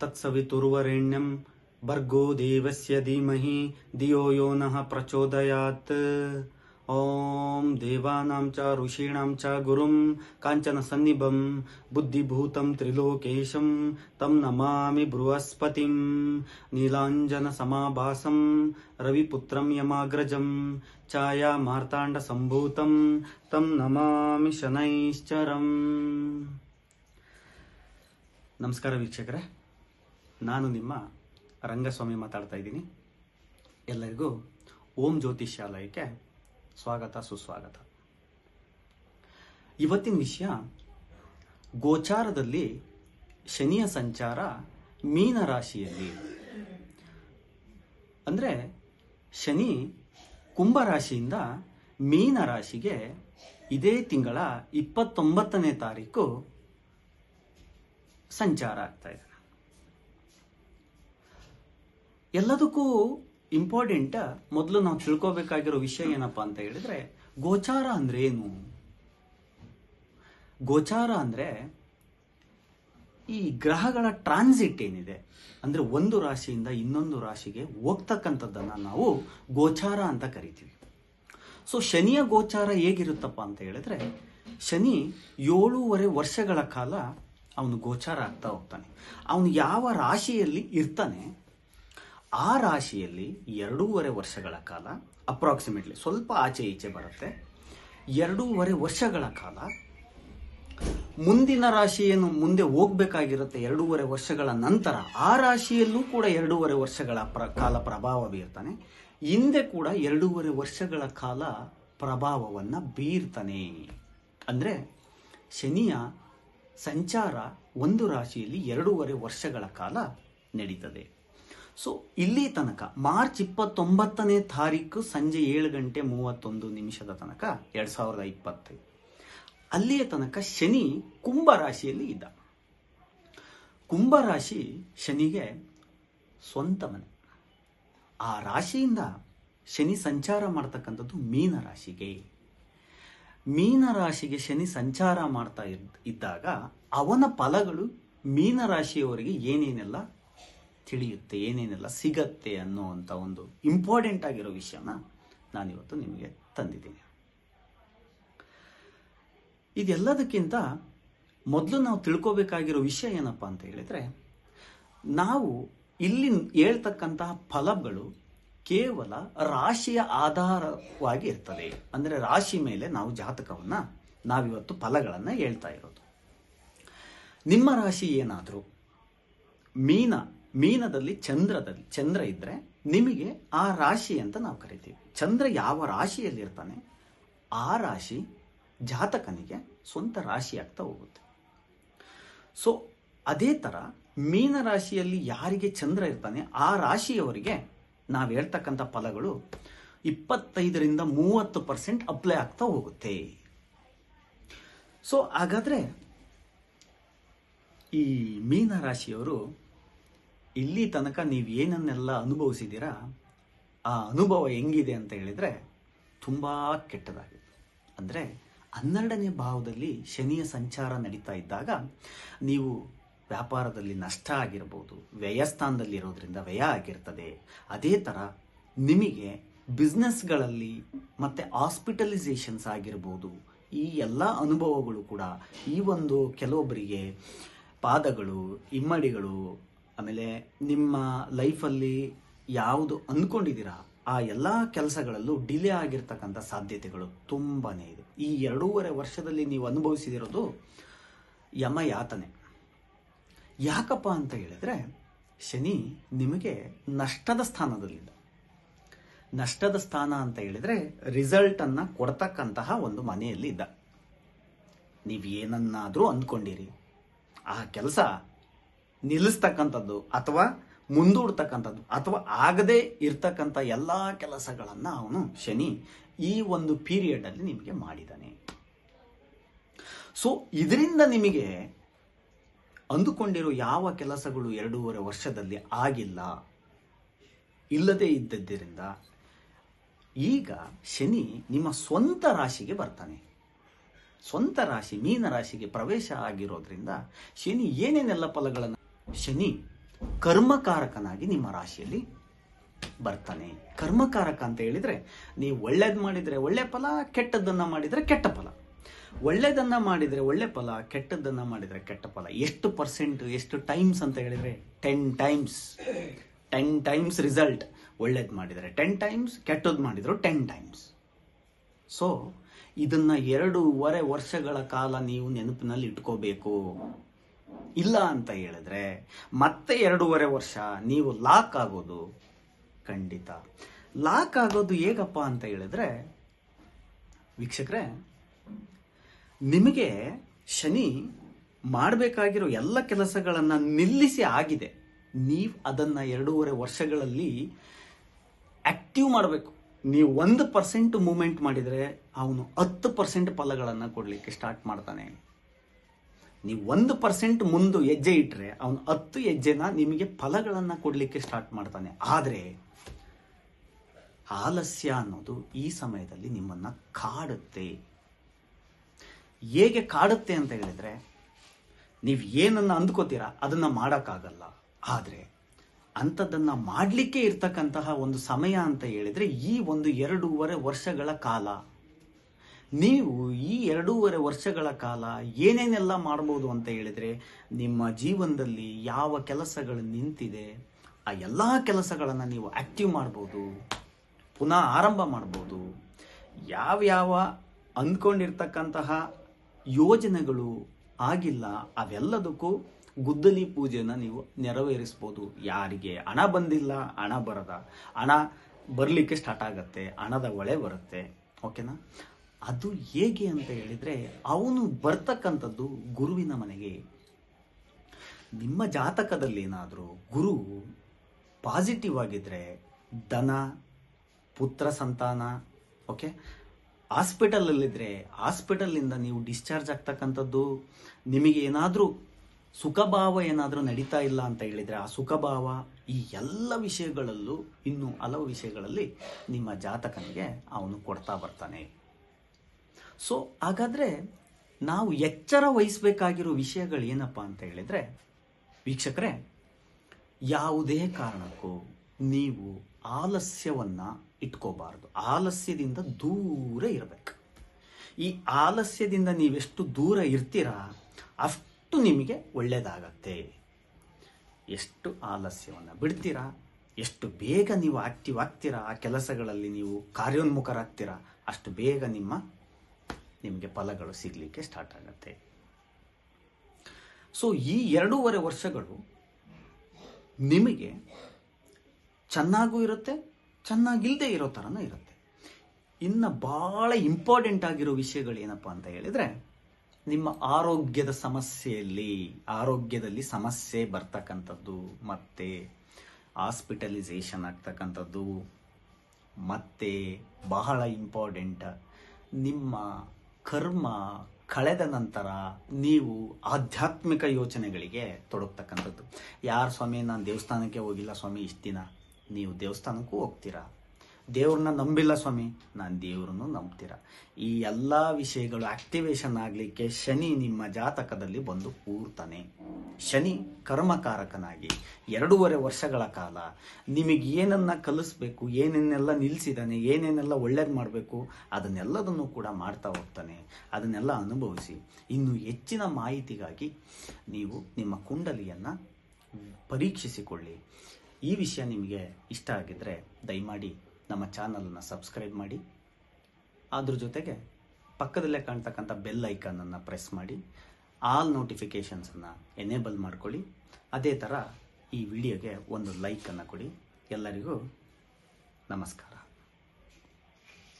ತತ್ಸವಿತುರ್ವರೆಣ್ಯಂ ಭರ್ಗೋ ದೇವಸ್ಯ ಧೀಮಹಿ ಧಿಯೋ ಯೋ ನಃ ಪ್ರಚೋದಯಾತ್ ಓಂ ದೇವಾನಾಂ ಚ ಋಷೀಣಾಂ ಚ ಗುರುಂ ಕಾಂಚನ ಸನ್ನಿಭಂ ಬುದ್ಧಿಭೂತಂ ತ್ರಿಲೋಕೇಶಂ ತಂ ನಮಾಮಿ ಬೃಹಸ್ಪತಿಂ ನೀಲಾಂಜನ ಸಮಾಭಾಸಂ ರವಿಪುತ್ರಂ ಯಮಾಗ್ರಜಂ ಛಾಯಾ ಮಾರ್ತಾಂಡ ಸಂಭೂತಂ ತಂ ನಮಾಮಿ ಶನೈಶ್ಚರಂ ನಮಸ್ಕಾರ ವೀಕ್ಷಕರೇ ನಾನು ನಿಮ್ಮ ರಂಗಸ್ವಾಮಿ ಮಾತಾಡ್ತಾ ಇದ್ದೀನಿ. ಎಲ್ಲರಿಗೂ ಓಂ ಜ್ಯೋತಿಷ್ಯಾಲಯಕ್ಕೆ ಸ್ವಾಗತ, ಸುಸ್ವಾಗತ. ಇವತ್ತಿನ ವಿಷಯ, ಗೋಚಾರದಲ್ಲಿ ಶನಿಯ ಸಂಚಾರ ಮೀನ ರಾಶಿಯಲ್ಲಿ. ಅಂದರೆ ಶನಿ ಕುಂಭ ರಾಶಿಯಿಂದ ಮೀನ ರಾಶಿಗೆ ಇದೇ ತಿಂಗಳ ಇಪ್ಪತ್ತೊಂಬತ್ತನೇ ತಾರೀಕು ಸಂಚಾರ ಆಗ್ತಾ ಇದೆ. ಎಲ್ಲದಕ್ಕೂ ಇಂಪಾರ್ಟೆಂಟ್ ಮೊದಲು ನಾವು ತಿಳ್ಕೋಬೇಕಾಗಿರೋ ವಿಷಯ ಏನಪ್ಪಾ ಅಂತ ಹೇಳಿದ್ರೆ, ಗೋಚಾರ ಅಂದ್ರೆ ಏನು? ಗೋಚಾರ ಅಂದ್ರೆ ಈ ಗ್ರಹಗಳ ಟ್ರಾನ್ಸಿಟ್ ಏನಿದೆ, ಅಂದ್ರೆ ಒಂದು ರಾಶಿಯಿಂದ ಇನ್ನೊಂದು ರಾಶಿಗೆ ಹೋಗ್ತಕ್ಕಂಥದ್ದನ್ನ ನಾವು ಗೋಚಾರ ಅಂತ ಕರಿತೀವಿ. ಸೊ ಶನಿಯ ಗೋಚಾರ ಹೇಗಿರುತ್ತಪ್ಪ ಅಂತ ಹೇಳಿದ್ರೆ, ಶನಿ ಏಳೂವರೆ ವರ್ಷಗಳ ಕಾಲ ಅವನು ಗೋಚಾರ ಆಗ್ತಾ ಹೋಗ್ತಾನೆ. ಅವನು ಯಾವ ರಾಶಿಯಲ್ಲಿ ಇರ್ತಾನೆ ಆ ರಾಶಿಯಲ್ಲಿ ಎರಡೂವರೆ ವರ್ಷಗಳ ಕಾಲ ಅಪ್ರಾಕ್ಸಿಮೇಟ್ಲಿ ಸ್ವಲ್ಪ ಆಚೆ ಈಚೆ ಬರುತ್ತೆ. ಎರಡೂವರೆ ವರ್ಷಗಳ ಕಾಲ, ಮುಂದಿನ ರಾಶಿಯನ್ನು ಮುಂದೆ ಹೋಗ್ಬೇಕಾಗಿರುತ್ತೆ ಎರಡೂವರೆ ವರ್ಷಗಳ ನಂತರ. ಆ ರಾಶಿಯಲ್ಲೂ ಕೂಡ ಎರಡೂವರೆ ವರ್ಷಗಳ ಪ್ರ, ಕಾಲ ಪ್ರಭಾವ ಬೀರ್ತಾನೆ ಹಿಂದೆ ಕೂಡ ಎರಡೂವರೆ ವರ್ಷಗಳ ಕಾಲ ಪ್ರಭಾವವನ್ನು ಬೀರ್ತಾನೆ. ಅಂದರೆ ಶನಿಯ ಸಂಚಾರ ಒಂದು ರಾಶಿಯಲ್ಲಿ ಎರಡೂವರೆ ವರ್ಷಗಳ ಕಾಲ ನಡೀತದೆ. ಸೊ ಇಲ್ಲಿ ತನಕ ಮಾರ್ಚ್ ಇಪ್ಪತ್ತೊಂಬತ್ತನೇ ತಾರೀಕು ಸಂಜೆ ಏಳು ಗಂಟೆ ಮೂವತ್ತೊಂದು ನಿಮಿಷದ ತನಕ ಎರಡು ಸಾವಿರದ ಇಪ್ಪತ್ತೈದು ಅಲ್ಲಿಯ ತನಕ ಶನಿ ಕುಂಭ ರಾಶಿಯಲ್ಲಿ ಇದ್ದ. ಕುಂಭ ರಾಶಿ ಶನಿಗೆ ಸ್ವಂತ ಮನೆ. ಆ ರಾಶಿಯಿಂದ ಶನಿ ಸಂಚಾರ ಮಾಡ್ತಕ್ಕಂಥದ್ದು ಮೀನ ರಾಶಿಗೆ. ಮೀನ ರಾಶಿಗೆ ಶನಿ ಸಂಚಾರ ಮಾಡ್ತಾ ಇದ್- ಇದ್ದಾಗ ಅವನ ಫಲಗಳು ಮೀನ ರಾಶಿಯವರಿಗೆ ಏನೇನೆಲ್ಲ ತಿಳಿಯುತ್ತೆ, ಏನೇನೆಲ್ಲ ಸಿಗತ್ತೆ ಅನ್ನುವಂಥ ಒಂದು ಇಂಪಾರ್ಟೆಂಟ್ ಆಗಿರೋ ವಿಷಯನ ನಾನಿವತ್ತು ನಿಮಗೆ ತಂದಿದ್ದೀನಿ. ಇದೆಲ್ಲದಕ್ಕಿಂತ ಮೊದಲು ನಾವು ತಿಳ್ಕೋಬೇಕಾಗಿರೋ ವಿಷಯ ಏನಪ್ಪ ಅಂತ ಹೇಳಿದ್ರೆ, ನಾವು ಇಲ್ಲಿ ಹೇಳ್ತಕ್ಕಂತಹ ಫಲಗಳು ಕೇವಲ ರಾಶಿಯ ಆಧಾರವಾಗಿ ಇರ್ತದೆ. ಅಂದರೆ ರಾಶಿ ಮೇಲೆ ನಾವು ಜಾತಕವನ್ನ ನಾವಿವತ್ತು ಫಲಗಳನ್ನು ಹೇಳ್ತಾ ಇರೋದು. ನಿಮ್ಮ ರಾಶಿ ಏನಾದರೂ, ಮೀನ ಮೀನದಲ್ಲಿ ಚಂದ್ರದಲ್ಲಿ, ಚಂದ್ರ ಇದ್ರೆ ನಿಮಗೆ ಆ ರಾಶಿ ಅಂತ ನಾವು ಕರಿತೀವಿ. ಚಂದ್ರ ಯಾವ ರಾಶಿಯಲ್ಲಿ ಇರ್ತಾನೆ ಆ ರಾಶಿ ಜಾತಕನಿಗೆ ಸ್ವಂತ ರಾಶಿ ಆಗ್ತಾ ಹೋಗುತ್ತೆ. ಸೊ ಅದೇ ತರ ಮೀನ ರಾಶಿಯಲ್ಲಿ ಯಾರಿಗೆ ಚಂದ್ರ ಇರ್ತಾನೆ, ಆ ರಾಶಿಯವರಿಗೆ ನಾವು ಹೇಳ್ತಕ್ಕಂಥ ಫಲಗಳು ಇಪ್ಪತ್ತೈದರಿಂದ ಮೂವತ್ತು ಪರ್ಸೆಂಟ್ ಅಪ್ಲೈ ಆಗ್ತಾ ಹೋಗುತ್ತೆ. ಸೊ ಹಾಗಾದ್ರೆ ಈ ಮೀನ ರಾಶಿಯವರು ಇಲ್ಲಿ ತನಕ ನೀವು ಏನನ್ನೆಲ್ಲ ಅನುಭವಿಸಿದ್ದೀರಾ, ಆ ಅನುಭವ ಹೆಂಗಿದೆ ಅಂತ ಹೇಳಿದ್ರೆ ತುಂಬ ಕೆಟ್ಟದಾಗಿದೆ ಅಂದರೆ ಹನ್ನೆರಡನೇ ಭಾವದಲ್ಲಿ ಶನಿಯ ಸಂಚಾರ ನಡೀತಾ ಇದ್ದಾಗ ನೀವು ವ್ಯಾಪಾರದಲ್ಲಿ ನಷ್ಟ ಆಗಿರ್ಬೋದು ವ್ಯಯಸ್ಥಾನದಲ್ಲಿ ಇರೋದ್ರಿಂದ ವ್ಯಯ ಆಗಿರ್ತದೆ. ಅದೇ ಥರ ನಿಮಗೆ ಬಿಸ್ನೆಸ್ಗಳಲ್ಲಿ ಮತ್ತು ಹಾಸ್ಪಿಟಲೈಸೇಷನ್ಸ್ ಆಗಿರ್ಬೋದು, ಈ ಎಲ್ಲ ಅನುಭವಗಳು ಕೂಡ, ಈ ಒಂದು ಕೆಲವೊಬ್ಬರಿಗೆ ಪಾದಗಳು, ಇಮ್ಮಡಿಗಳು ಆಮೇಲೆ ನಿಮ್ಮ ಲೈಫಲ್ಲಿ ಯಾವುದು ಅಂದ್ಕೊಂಡಿದ್ದೀರಾ, ಆ ಎಲ್ಲ ಕೆಲಸಗಳಲ್ಲೂ ಡಿಲೇ ಆಗಿರ್ತಕ್ಕಂಥ ಸಾಧ್ಯತೆಗಳು ತುಂಬಾ ಇದೆ. ಈ ಎರಡೂವರೆ ವರ್ಷದಲ್ಲಿ ನೀವು ಅನುಭವಿಸಿದಿರೋದು ಯಮ ಯಾತನೆ ಯಾಕಪ್ಪ ಅಂತ ಹೇಳಿದ್ರೆ, ಶನಿ ನಿಮಗೆ ನಷ್ಟದ ಸ್ಥಾನದಲ್ಲಿದೆ. ನಷ್ಟದ ಸ್ಥಾನ ಅಂತ ಹೇಳಿದ್ರೆ ರಿಸಲ್ಟ್ ಅನ್ನ ಕೊಡ್ತಕ್ಕಂತಹ ಒಂದು ಮನೆಯಲ್ಲಿ ಇದ್ದ ನೀವು ಏನನ್ನಾದರೂ ಅಂದ್ಕೊಂಡಿರಿ. ಆ ಕೆಲಸ ನಿಲ್ಲಿಸ್ತಕ್ಕಂಥದ್ದು ಅಥವಾ ಮುಂದೂಡ್ತಕ್ಕಂಥದ್ದು ಅಥವಾ ಆಗದೇ ಇರ್ತಕ್ಕಂಥ ಎಲ್ಲ ಕೆಲಸಗಳನ್ನು ಅವನು ಶನಿ ಈ ಒಂದು ಪೀರಿಯಡ್ ಅಲ್ಲಿ ನಿಮಗೆ ಮಾಡಿದ್ದಾನೆ ಸೊ ಇದರಿಂದ ನಿಮಗೆ ಅಂದುಕೊಂಡಿರೋ ಯಾವ ಕೆಲಸಗಳು ಎರಡೂವರೆ ವರ್ಷದಲ್ಲಿ ಆಗಿಲ್ಲ, ಇಲ್ಲದೆ ಇದ್ದದ್ದರಿಂದ ಈಗ ಶನಿ ನಿಮ್ಮ ಸ್ವಂತ ರಾಶಿಗೆ ಬರ್ತಾನೆ. ಸ್ವಂತ ರಾಶಿ, ಮೀನ ರಾಶಿಗೆ ಪ್ರವೇಶ ಆಗಿರೋದ್ರಿಂದ ಶನಿ ಏನೇನೆಲ್ಲ ಫಲಗಳನ್ನು ಶನಿ ಕರ್ಮಕಾರಕನಾಗಿ ನಿಮ್ಮ ರಾಶಿಯಲ್ಲಿ ಬರ್ತಾನೆ. ಕರ್ಮಕಾರಕ ಅಂತ ಹೇಳಿದ್ರೆ ನೀವು ಒಳ್ಳೇದು ಮಾಡಿದರೆ ಒಳ್ಳೆ ಫಲ, ಕೆಟ್ಟದ್ದನ್ನ ಮಾಡಿದರೆ ಕೆಟ್ಟ ಫಲ. ಒಳ್ಳೇದನ್ನ ಮಾಡಿದರೆ ಒಳ್ಳೆ ಫಲ, ಕೆಟ್ಟದ್ದನ್ನ ಮಾಡಿದರೆ ಕೆಟ್ಟ ಫಲ. ಎಷ್ಟು ಪರ್ಸೆಂಟ್ ಎಷ್ಟು ಟೈಮ್ಸ್ ಅಂತ ಹೇಳಿದ್ರೆ ten times ten times result ಒಳ್ಳೇದು ಮಾಡಿದರೆ ಟೆನ್ ಟೈಮ್ಸ್ ಕೆಟ್ಟದ್ದು ಮಾಡಿದರು ಟೆನ್ ಟೈಮ್ಸ್ ಸೊ ಇದನ್ನ ಎರಡೂವರೆ ವರ್ಷಗಳ ಕಾಲ ನೀವು ನೆನಪಿನಲ್ಲಿ ಇಟ್ಕೋಬೇಕು ಇಲ್ಲ ಅಂತ ಹೇಳಿದ್ರೆ ಮತ್ತೆ ಎರಡೂವರೆ ವರ್ಷ ನೀವು ಲಾಕ್ ಆಗೋದು ಖಂಡಿತ. ಲಾಕ್ ಆಗೋದು ಹೇಗಪ್ಪ ಅಂತ ಹೇಳಿದ್ರೆ, ವೀಕ್ಷಕರೇ, ನಿಮಗೆ ಶನಿ ಮಾಡಬೇಕಾಗಿರೋ ಎಲ್ಲ ಕೆಲಸಗಳನ್ನು ನಿಲ್ಲಿಸಿ ಆಗಿದೆ. ನೀವು ಅದನ್ನು ಎರಡೂವರೆ ವರ್ಷಗಳಲ್ಲಿ ಆಕ್ಟಿವ್ ಮಾಡಬೇಕು. ನೀವು ಒಂದು ಪರ್ಸೆಂಟ್ ಮೂಮೆಂಟ್ ಮಾಡಿದರೆ ಅವನು ಹತ್ತು ಪರ್ಸೆಂಟ್ ಫಲಗಳನ್ನು ಕೊಡಲಿಕ್ಕೆ ಸ್ಟಾರ್ಟ್ ಮಾಡ್ತಾನೆ. ನೀವು ಒಂದು ಪರ್ಸೆಂಟ್ ಮುಂದೆ ಹೆಜ್ಜೆ ಇಟ್ಟರೆ ಅವನು ಹತ್ತು ಹೆಜ್ಜೆನ ನಿಮಗೆ ಫಲಗಳನ್ನು ಕೊಡಲಿಕ್ಕೆ ಸ್ಟಾರ್ಟ್ ಮಾಡ್ತಾನೆ. ಆದರೆ ಆಲಸ್ಯ ಅನ್ನೋದು ಈ ಸಮಯದಲ್ಲಿ ನಿಮ್ಮನ್ನು ಕಾಡುತ್ತೆ. ಹೇಗೆ ಕಾಡುತ್ತೆ ಅಂತ ಹೇಳಿದ್ರೆ, ನೀವು ಏನನ್ನ ಅಂದ್ಕೋತೀರಾ ಅದನ್ನ ಮಾಡೋಕ್ಕಾಗಲ್ಲ. ಆದರೆ ಅಂಥದ್ದನ್ನು ಮಾಡಲಿಕ್ಕೆ ಇರ್ತಕ್ಕಂತಹ ಒಂದು ಸಮಯ ಅಂತ ಹೇಳಿದರೆ ಈ ಒಂದು ಎರಡೂವರೆ ವರ್ಷಗಳ ಕಾಲ ನೀವು ಈ ಎರಡೂವರೆ ವರ್ಷಗಳ ಕಾಲ ಏನೇನೆಲ್ಲ ಮಾಡ್ಬೋದು ಅಂತ ಹೇಳಿದರೆ, ನಿಮ್ಮ ಜೀವನದಲ್ಲಿ ಯಾವ ಕೆಲಸಗಳು ನಿಂತಿದೆ, ಆ ಎಲ್ಲ ಕೆಲಸಗಳನ್ನು ನೀವು ಆ್ಯಕ್ಟಿವ್ ಮಾಡ್ಬೋದು, ಪುನಃ ಆರಂಭ ಮಾಡ್ಬೋದು, ಯಾವ್ಯಾವ ಅಂದ್ಕೊಂಡಿರ್ತಕ್ಕಂತಹ ಯೋಜನೆಗಳು ಆಗಿಲ್ಲ, ಅವೆಲ್ಲದಕ್ಕೂ ಗುದ್ದಲಿ ಪೂಜೆನ ನೀವು ನೆರವೇರಿಸ್ಬೋದು. ಯಾರಿಗೆ ಹಣ ಬಂದಿಲ್ಲ, ಹಣ ಬರದ, ಹಣ ಬರಲಿಕ್ಕೆ ಸ್ಟಾರ್ಟ್ ಆಗುತ್ತೆ, ಹಣದ ಒಳೆ ಬರುತ್ತೆ. ಓಕೆನಾ ಅದು ಹೇಗೆ ಅಂತ ಹೇಳಿದರೆ ಅವನು ಬರ್ತಕ್ಕಂಥದ್ದು ಗುರುವಿನ ಮನೆಗೆ. ನಿಮ್ಮ ಜಾತಕದಲ್ಲಿ ಏನಾದರೂ ಗುರು ಪಾಸಿಟಿವ್ ಆಗಿದ್ದರೆ ದನ ಪುತ್ರ ಸಂತಾನ ಓಕೆ ಹಾಸ್ಪಿಟಲಲ್ಲಿದ್ದರೆ ಹಾಸ್ಪಿಟಲಿಂದ ನೀವು ಡಿಸ್ಚಾರ್ಜ್ ಆಗ್ತಕ್ಕಂಥದ್ದು. ನಿಮಗೆ ಏನಾದರೂ ಸುಖಭಾವ ಏನಾದರೂ ನಡೀತಾ ಇಲ್ಲ ಅಂತ ಹೇಳಿದರೆ ಆ ಸುಖಭಾವ ಈ ಎಲ್ಲ ವಿಷಯಗಳಲ್ಲೂ ಇನ್ನು ಹಲವು ವಿಷಯಗಳಲ್ಲಿ ನಿಮ್ಮ ಜಾತಕನಿಗೆ ಅವನು ಕೊಡ್ತಾ ಬರ್ತಾನೆ. ಸೊ ಹಾಗಾದರೆ ನಾವು ಎಚ್ಚರ ವಹಿಸಬೇಕಾಗಿರೋ ವಿಷಯಗಳು ಏನಪ್ಪ ಅಂತ ಹೇಳಿದರೆ, ವೀಕ್ಷಕರೇ, ಯಾವುದೇ ಕಾರಣಕ್ಕೂ ನೀವು ಆಲಸ್ಯವನ್ನು ಇಟ್ಕೋಬಾರ್ದು. ಆಲಸ್ಯದಿಂದ ದೂರ ಇರಬೇಕು. ಈ ಆಲಸ್ಯದಿಂದ ನೀವೆಷ್ಟು ದೂರ ಇರ್ತೀರಾ, ಅಷ್ಟು ನಿಮಗೆ ಒಳ್ಳೆಯದಾಗತ್ತೆ ಎಷ್ಟು ಆಲಸ್ಯವನ್ನು ಬಿಡ್ತೀರಾ, ಎಷ್ಟು ಬೇಗ ನೀವು ಆಕ್ಟಿವ್ ಆಗ್ತೀರಾ, ಆ ಕೆಲಸಗಳಲ್ಲಿ ನೀವು ಕಾರ್ಯೋನ್ಮುಖರಾಗ್ತೀರಾ, ಅಷ್ಟು ಬೇಗ ನಿಮ್ಮ ನಿಮಗೆ ಫಲಗಳು ಸಿಗಲಿಕ್ಕೆ ಸ್ಟಾರ್ಟ್ ಆಗುತ್ತೆ. ಸೊ ಈ ಎರಡೂವರೆ ವರ್ಷಗಳು ನಿಮಗೆ ಚೆನ್ನಾಗೂ ಇರುತ್ತೆ ಚೆನ್ನಾಗಿಲ್ಲದೆ ಇರೋ ಥರನೂ ಇರುತ್ತೆ. ಇನ್ನು ಭಾಳ ಇಂಪಾರ್ಟೆಂಟ್ ಆಗಿರೋ ವಿಷಯಗಳು ಏನಪ್ಪ ಅಂತ ಹೇಳಿದರೆ, ನಿಮ್ಮ ಆರೋಗ್ಯದ ಸಮಸ್ಯೆಯಲ್ಲಿ, ಆರೋಗ್ಯದಲ್ಲಿ ಸಮಸ್ಯೆ ಬರ್ತಕ್ಕಂಥದ್ದು, ಮತ್ತು ಹಾಸ್ಪಿಟಲೈಸೇಷನ್ ಆಗ್ತಕ್ಕಂಥದ್ದು, ಮತ್ತು ಬಹಳ ಇಂಪಾರ್ಟೆಂಟ್ ನಿಮ್ಮ ಕರ್ಮ ಕಳೆದ ನಂತರ ನೀವು ಆಧ್ಯಾತ್ಮಿಕ ಯೋಚನೆಗಳಿಗೆ ತೊಡಗ್ತಕ್ಕಂಥದ್ದು. ಯಾರು ಸ್ವಾಮಿ, ನಾನು ದೇವಸ್ಥಾನಕ್ಕೆ ಹೋಗಿಲ್ಲ ಸ್ವಾಮಿ, ಇಷ್ಟು ದಿನ. ನೀವು ದೇವಸ್ಥಾನಕ್ಕೂ ಹೋಗ್ತೀರಾ? ದೇವ್ರನ್ನ ನಂಬಿಲ್ಲ ಸ್ವಾಮಿ. ನಾನು ದೇವ್ರನ್ನು ನಂಬ್ತೀರ. ಈ ಎಲ್ಲ ವಿಷಯಗಳು ಆಕ್ಟಿವೇಶನ್ ಆಗಲಿಕ್ಕೆ ಶನಿ ನಿಮ್ಮ ಜಾತಕದಲ್ಲಿ ಬಂದು ಕೂರ್ತಾನೆ. ಶನಿ ಕರ್ಮಕಾರಕನಾಗಿ ಎರಡೂವರೆ ವರ್ಷಗಳ ಕಾಲ ನಿಮಗೆ ಏನನ್ನ ಕಲಿಸ್ಬೇಕು, ಏನೇನೆಲ್ಲ ನಿಲ್ಲಿಸಿದಾನೆ ಏನೇನೆಲ್ಲ ಒಳ್ಳೇದು ಮಾಡಬೇಕು, ಅದನ್ನೆಲ್ಲದನ್ನು ಕೂಡ ಮಾಡ್ತಾ ಹೋಗ್ತಾನೆ. ಅದನ್ನೆಲ್ಲ ಅನುಭವಿಸಿ ಇನ್ನು ಹೆಚ್ಚಿನ ಮಾಹಿತಿಗಾಗಿ ನೀವು ನಿಮ್ಮ ಕುಂಡಲಿಯನ್ನು ಪರೀಕ್ಷಿಸಿಕೊಳ್ಳಿ. ಈ ವಿಷಯ ನಿಮಗೆ ಇಷ್ಟ ಆಗಿದ್ದರೆ ದಯಮಾಡಿ ನಮ್ಮ ಚಾನಲನ್ನು ಸಬ್ಸ್ಕ್ರೈಬ್ ಮಾಡಿ. ಅದ್ರ ಜೊತೆಗೆ ಪಕ್ಕದಲ್ಲೇ ಕಾಣ್ತಕ್ಕಂಥ ಬೆಲ್ ಐಕನನ್ನು ಪ್ರೆಸ್ ಮಾಡಿ. ಆಲ್ ನೋಟಿಫಿಕೇಷನ್ಸನ್ನು ಎನೇಬಲ್ ಮಾಡ್ಕೊಳ್ಳಿ. ಅದೇ ಥರ ಈ ವಿಡಿಯೋಗೆ ಒಂದು ಲೈಕನ್ನು ಕೊಡಿ. ಎಲ್ಲರಿಗೂ ನಮಸ್ಕಾರ.